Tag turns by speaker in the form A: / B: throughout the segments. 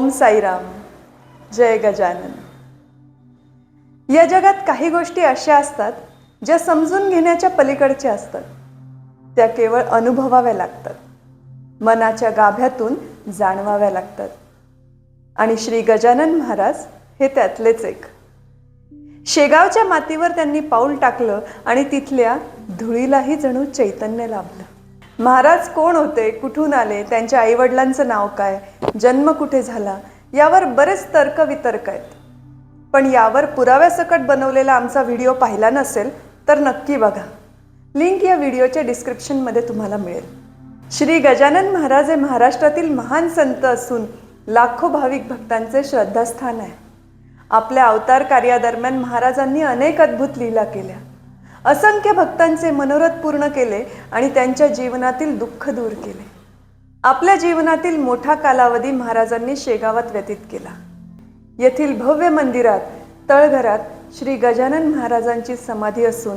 A: ओम साईराम. जय गजानन. या जगात काही गोष्टी अशा असतात ज्या समजून घेण्याच्या पलीकडच्या असतात. त्या केवळ अनुभवाव्या लागतात. मनाच्या गाभ्यातून जाणवाव्या लागतात. आणि श्री गजानन महाराज हे त्यातलेच एक. शेगावच्या मातीवर त्यांनी पाऊल टाकलं आणि तिथल्या धुळीलाही जणू चैतन्य लाभलं. महाराज कोण होते कुठून आले त्यांच्या आईवडिलांचं नाव काय जन्म कुठे झाला यावर बरेच तर्क वितर्क आहेत. पण यावर पुराव्यासकट बनवलेला आमचा व्हिडिओ पाहिला नसेल तर नक्की बघा. लिंक या व्हिडिओच्या डिस्क्रिप्शनमध्ये तुम्हाला मिळेल. श्री गजानन महाराज हे महाराष्ट्रातील महान संत असून लाखो भाविक भक्तांचे श्रद्धास्थान आहे. आपल्या अवतार कार्यादरम्यान महाराजांनी अनेक अद्भुत लीला केल्या. असंख्य भक्तांचे मनोरथ पूर्ण केले आणि त्यांच्या जीवनातील दुःख दूर केले. आपल्या जीवनातील मोठा कालावधी महाराजांनी शेगावात व्यतीत केला. येथील भव्य मंदिरात तळघरात श्री गजानन महाराजांची समाधी असून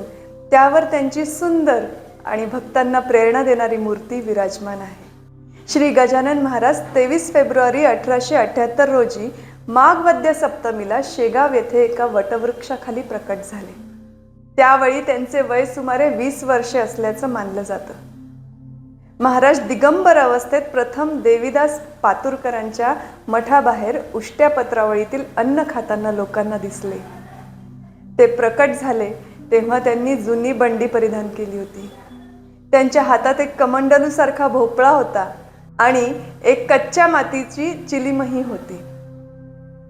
A: त्यावर त्यांची सुंदर आणि भक्तांना प्रेरणा देणारी मूर्ती विराजमान आहे. श्री गजानन महाराज तेवीस फेब्रुवारी अठराशे अठ्याहत्तर रोजी माघवद्य सप्तमीला शेगाव येथे एका वटवृक्षाखाली प्रकट झाले. त्यावेळी त्यांचे वय सुमारे वीस वर्षे असल्याचं मानलं जातं. महाराज दिगंबर अवस्थेत प्रथम देवीदास पातुरकरांच्या मठाबाहेर उष्ट्या पत्रावळीतील अन्न खाताना लोकांना दिसले. ते प्रकट झाले तेव्हा त्यांनी जुनी बंडी परिधान केली होती. त्यांच्या हातात एक कमंडलूसारखा भोपळा होता आणि एक कच्च्या मातीची चिलीमही होती.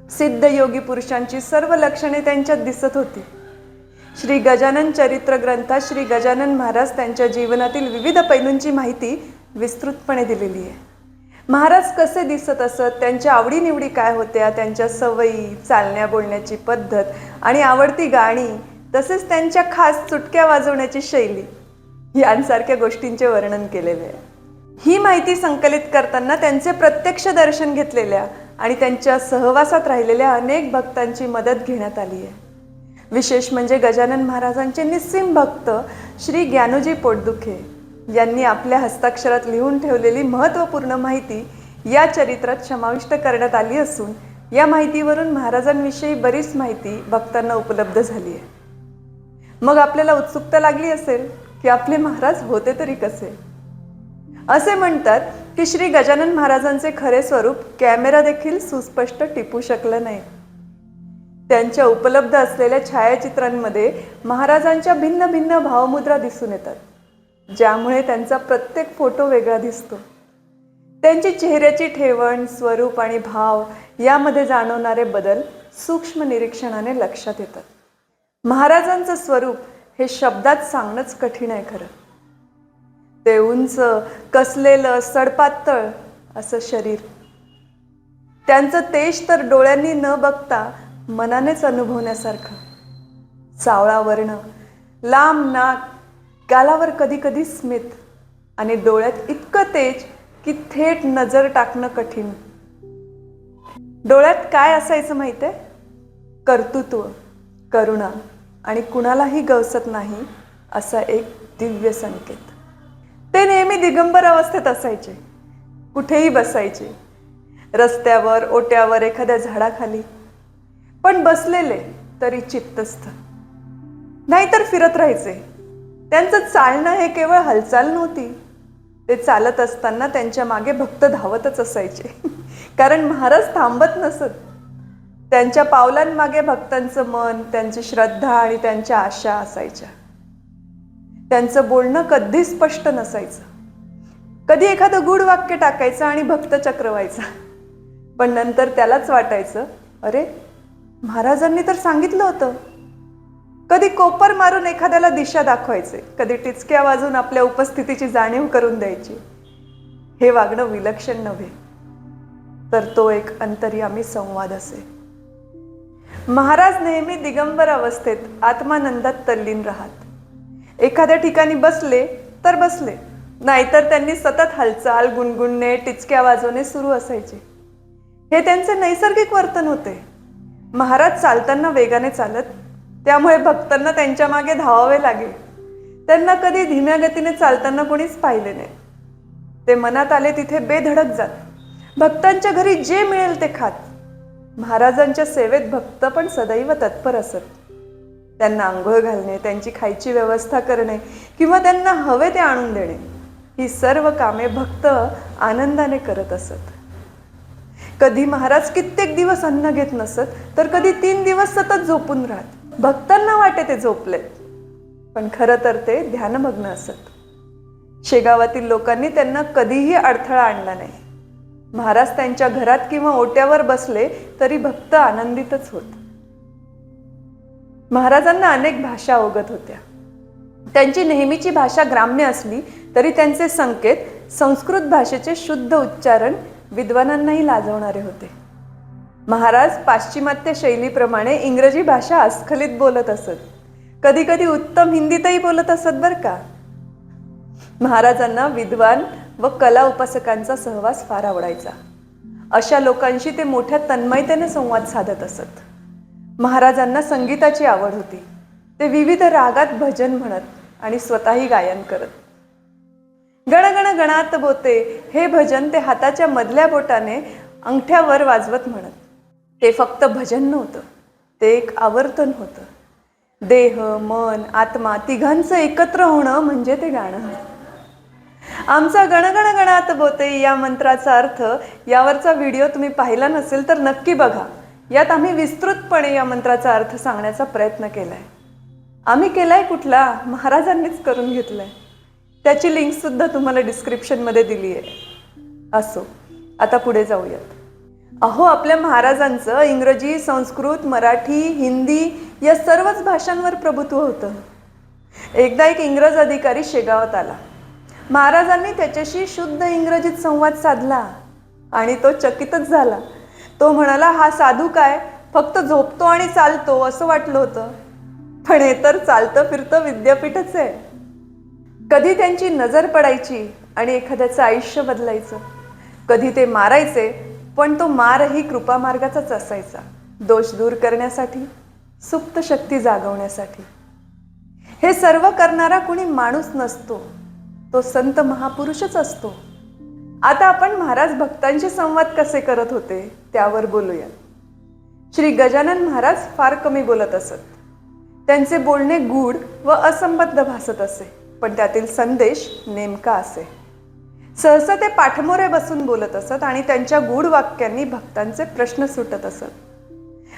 A: सिद्ध योगी पुरुषांची सर्व लक्षणे त्यांच्यात दिसत होती. श्री गजानन चरित्र ग्रंथात श्री गजानन महाराज त्यांच्या जीवनातील विविध पैलूंची माहिती विस्तृतपणे दिलेली आहे. महाराज कसे दिसत असत त्यांच्या आवडीनिवडी काय होत्या त्यांच्या सवयी चालण्या बोलण्याची पद्धत आणि आवडती गाणी तसेच त्यांच्या खास चुटक्या वाजवण्याची शैली यांसारख्या गोष्टींचे वर्णन केलेले आहे. ही माहिती संकलित करताना त्यांचे प्रत्यक्ष दर्शन घेतलेल्या आणि त्यांच्या सहवासात राहिलेल्या अनेक भक्तांची मदत घेण्यात आली आहे. विशेष म्हणजे गजानन महाराजांचे निस्सीम भक्त श्री ज्ञानोजी पोटदुखे यांनी आपल्या हस्ताक्षरात लिहून ठेवलेली महत्त्वपूर्ण माहिती या चरित्रात समाविष्ट करण्यात आली असून या माहितीवरून महाराजांविषयी बरीच माहिती भक्तांना उपलब्ध झाली आहे. मग आपल्याला उत्सुकता लागली असेल की आपले महाराज होते तरी कसे? असे म्हणतात की श्री गजानन महाराजांचे खरे स्वरूप कॅमेरा देखील सुस्पष्ट टिपू शकलं नाही. त्यांच्या उपलब्ध असलेल्या छायाचित्रांमध्ये महाराजांच्या भिन्न भिन्न भावमुद्रा दिसून येतात ज्यामुळे त्यांचा प्रत्येक फोटो वेगळा दिसतो. त्यांची चेहऱ्याची ठेवण स्वरूप आणि भाव यामध्ये जाणवणारे बदल सूक्ष्म निरीक्षणाने लक्षात येतात. महाराजांचं स्वरूप हे शब्दात सांगणंच कठीण आहे खरं. ते उंच कसलेलं सडपातळ असं शरीर. त्यांचं तेज तर डोळ्यांनी न बघता मनानेच अनुभवण्यासारखं. सावळा वर्ण लांब नाक गालावर कधी कधी स्मित आणि डोळ्यात इतकं तेज की थेट नजर टाकणं कठीण. डोळ्यात काय असायचं माहिती आहे कर्तृत्व करुणा आणि कुणालाही गवसत नाही असा एक दिव्य संकेत. ते नेहमी दिगंबर अवस्थेत असायचे. कुठेही बसायचे. रस्त्यावर ओट्यावर एखाद्या झाडाखाली. पण बसलेले तरी चित्तस्थ. नाहीतर फिरत राहायचे. त्यांचं चालणं हे केवळ हालचाल नव्हती. ते चालत असताना त्यांच्या मागे भक्त धावतच असायचे. कारण महाराज थांबत नसत. त्यांच्या पावलांमागे भक्तांचं मन त्यांची श्रद्धा आणि त्यांच्या आशा असायच्या. त्यांचं बोलणं कधी स्पष्ट नसायचं. कधी एखादं गूढ वाक्य टाकायचं आणि भक्त चक्रवायचा. पण नंतर त्यालाच वाटायचं अरे महाराजांनी तर सांगितलं होतं. कधी कोपर मारून एखाद्याला दिशा दाखवायचे कधी टिचक्या वाजून आपल्या उपस्थितीची जाणीव करून द्यायची. हे वागणं विलक्षण नव्हे तर तो एक अंतर्यामी संवाद असे. महाराज नेहमी दिगंबर अवस्थेत आत्मानंदात तल्लीन राहत. एखाद्या ठिकाणी बसले तर बसले. नाहीतर त्यांनी सतत हालचाल गुणगुणणे टिचक्या वाजवणे सुरू असायचे. हे त्यांचे नैसर्गिक वर्तन होते. महाराज चालताना वेगाने चालत त्यामुळे भक्तांना त्यांच्या मागे धावावे लागेल त्यांना कधी धीम्या गतीने चालताना कोणीच पाहिले नाही. ते मनात आले तिथे बेधडक जात. भक्तांच्या घरी जे मिळेल ते खात. महाराजांच्या सेवेत भक्त पण सदैव तत्पर असत. त्यांना आंघोळ घालणे त्यांची खायची व्यवस्था करणे किंवा त्यांना हवे ते आणून देणे ही सर्व कामे भक्त आनंदाने करत असत. कधी महाराज कित्येक दिवस अन्न घेत नसत तर कधी तीन दिवस सतत झोपून राहत. भक्तांना वाटे ते झोपलेत. पण खरं तर ते ध्यानमग्न असत. शेगावातील लोकांनी त्यांना कधीही अडथळा आणला नाही. महाराज त्यांच्या घरात किंवा ओट्यावर बसले तरी भक्त आनंदितच होत. महाराजांना अनेक भाषा अवगत होत्या. त्यांची नेहमीची भाषा ग्राम्य असली तरी त्यांचे संकेत संस्कृत भाषेचे शुद्ध उच्चारण विद्वानांनाही लाजवणारे होते. महाराज पाश्चिमात्य शैलीप्रमाणे इंग्रजी भाषा अस्खलित बोलत असत. कधी कधी उत्तम हिंदीतही बोलत असत बरं का? महाराजांना विद्वान व कला उपासकांचा सहवास फार आवडायचा. अशा लोकांशी ते मोठ्या तन्मयतेने संवाद साधत असत. महाराजांना संगीताची आवड होती. ते विविध रागात भजन म्हणत आणि स्वतःही गायन करत. गणगण गणात बोते. हे भजन ते हाताच्या मधल्या बोटाने अंगठ्यावर वाजवत म्हणत. ते फक्त भजन नव्हतं ते एक आवर्तन होतं. देह मन आत्मा तिघांचं एकत्र होणं म्हणजे ते गाणं. आमचा गणगण गणात बोते या मंत्राचा अर्थ यावरचा व्हिडिओ तुम्ही पाहिला नसेल तर नक्की बघा. यात आम्ही विस्तृतपणे या मंत्राचा अर्थ सांगण्याचा प्रयत्न केला आहे आम्ही केलाय कुठला? महाराजांनीच करून घेतलाय. त्याची लिंकसुद्धा तुम्हाला डिस्क्रिप्शनमध्ये दिली आहे. असो आता पुढे जाऊयात. अहो आपल्या महाराजांचं इंग्रजी संस्कृत मराठी हिंदी या सर्वच भाषांवर प्रभुत्व होतं. एकदा एक इंग्रज अधिकारी शेगावात आला. महाराजांनी त्याच्याशी शुद्ध इंग्रजीत संवाद साधला आणि तो चकितच झाला. तो म्हणाला हा साधू काय? फक्त झोपतो आणि चालतो असं वाटलं होतं. पण हे तर चालतं फिरतं विद्यापीठच आहे. कधी त्यांची नजर पडायची आणि एखाद्याचं आयुष्य बदलायचं? कधी ते मारायचे पण तो मारही कृपामार्गाचाच असायचा. दोष दूर करण्यासाठी सुप्त शक्ती जागवण्यासाठी. हे सर्व करणारा कुणी माणूस नसतो. तो संत महापुरुषच असतो. आता आपण महाराज भक्तांशी संवाद कसे करत होते त्यावर बोलूया. श्री गजानन महाराज फार कमी बोलत असत. त्यांचे बोलणे गूढ व असंबद्ध भासत असे. पण त्यातील संदेश नेमका असे. सहसा ते पाठमोरे बसून बोलत असत आणि त्यांच्या गूढ वाक्यांनी भक्तांचे प्रश्न सुटत असत.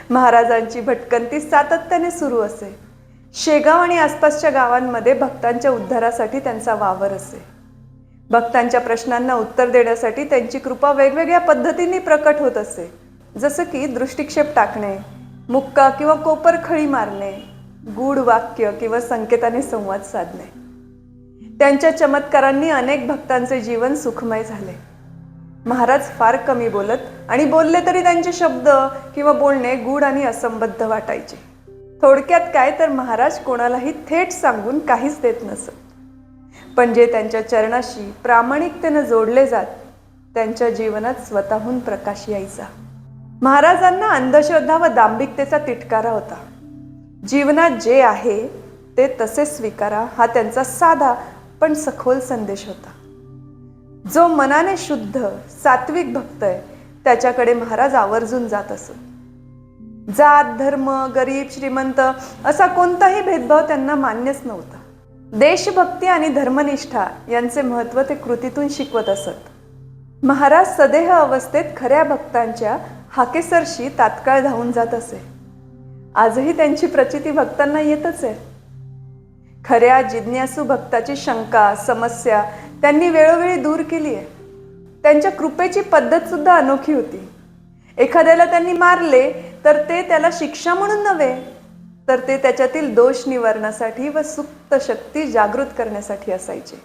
A: महाराजांची भटकंती सातत्याने सुरू असे. शेगाव आणि आसपासच्या गावांमध्ये भक्तांच्या उद्धारासाठी त्यांचा वावर असे. भक्तांच्या प्रश्नांना उत्तर देण्यासाठी त्यांची कृपा वेगवेगळ्या पद्धतींनी प्रकट होत असे. जसं की दृष्टिक्षेप टाकणे मुक्का किंवा कोपर खळी मारणे गूढ वाक्य किंवा संकेताने संवाद साधणे. त्यांच्या चमत्कारांनी अनेक भक्तांचे जीवन सुखमय झाले. महाराज फार कमी बोलत आणि बोलले तरी त्यांचे शब्द किंवा बोलणे गूढ आणि असंबद्ध वाटायचे. थोडक्यात काय तर महाराज कोणालाही थेट सांगून काहीच देत नसत. पण जे त्यांच्या चरणाशी प्रामाणिकतेनं जोडले जात त्यांच्या जीवनात स्वतःहून प्रकाश यायचा. महाराजांना अंधश्रद्धा व दांभिकतेचा तिटकारा होता. जीवनात जे आहे ते तसे स्वीकारा हा त्यांचा साधा पण सखोल संदेश होता. जो मनाने शुद्ध सात्विक भक्त आहे त्याच्याकडे महाराज आवर्जून जात असत जात धर्म गरीब श्रीमंत असा कोणताही भेदभाव त्यांना मान्यच नव्हता. देशभक्ती आणि धर्मनिष्ठा यांचे महत्त्व ते कृतीतून शिकवत असत. महाराज सदेह अवस्थेत खऱ्या भक्तांच्या हाकेसरशी तात्काळ धावून जात असे. आजही त्यांची प्रचिती भक्तांना येतच आहे. खऱ्या जिज्ञासू भक्ताची शंका समस्या त्यांनी वेळोवेळी दूर केली आहे. त्यांच्या कृपेची पद्धत सुद्धा अनोखी होती. एखाद्याला त्यांनी मारले तर ते त्याला शिक्षा म्हणून नव्हे तर ते त्याच्यातील दोष निवारणासाठी व सुप्त शक्ती जागृत करण्यासाठी असायचे.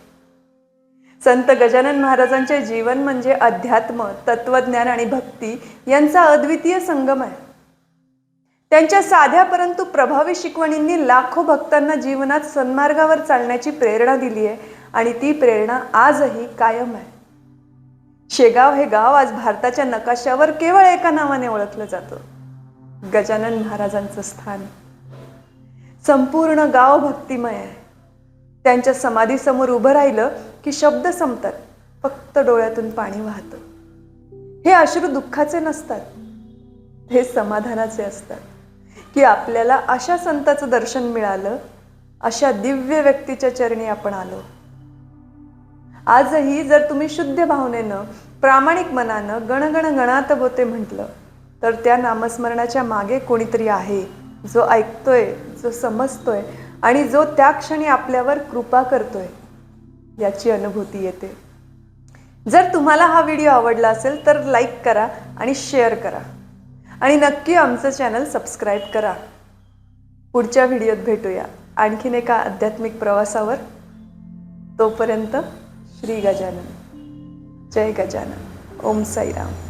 A: संत गजानन महाराजांचे जीवन म्हणजे अध्यात्म तत्वज्ञान आणि भक्ती यांचा अद्वितीय संगम आहे. त्यांच्या साध्या परंतु प्रभावी शिकवणींनी लाखो भक्तांना जीवनात सन्मार्गावर चालण्याची प्रेरणा दिली आहे आणि ती प्रेरणा आजही कायम आहे. शेगाव हे गाव आज भारताच्या नकाशावर केवळ एका नावाने ओळखलं जातं. गजानन महाराजांचं स्थान. संपूर्ण गाव भक्तिमय आहे. त्यांच्या समाधीसमोर उभं राहिलं की शब्द संपतात फक्त डोळ्यातून पाणी वाहतं. हे अश्रू दुःखाचे नसतात हे समाधानाचे असतात. की आपल्याला अशा संताचं दर्शन मिळालं अशा दिव्य व्यक्तीच्या चरणी आपण आलो. आजही जर तुम्ही शुद्ध भावनेनं प्रामाणिक मनानं गणगण गणात होते म्हटलं तर त्या नामस्मरणाच्या मागे कोणीतरी आहे जो ऐकतोय जो समजतोय आणि जो त्या क्षणी आपल्यावर कृपा करतोय याची अनुभूती येते. जर तुम्हाला हा व्हिडिओ आवडला असेल तर लाईक करा आणि शेअर करा. आणि नक्की आमचं चॅनल सबस्क्राईब करा. पुढच्या व्हिडिओत भेटूया. आणखीन एका आध्यात्मिक प्रवासावर. तोपर्यंत श्री गजानन. जय गजानन. ओम साईराम.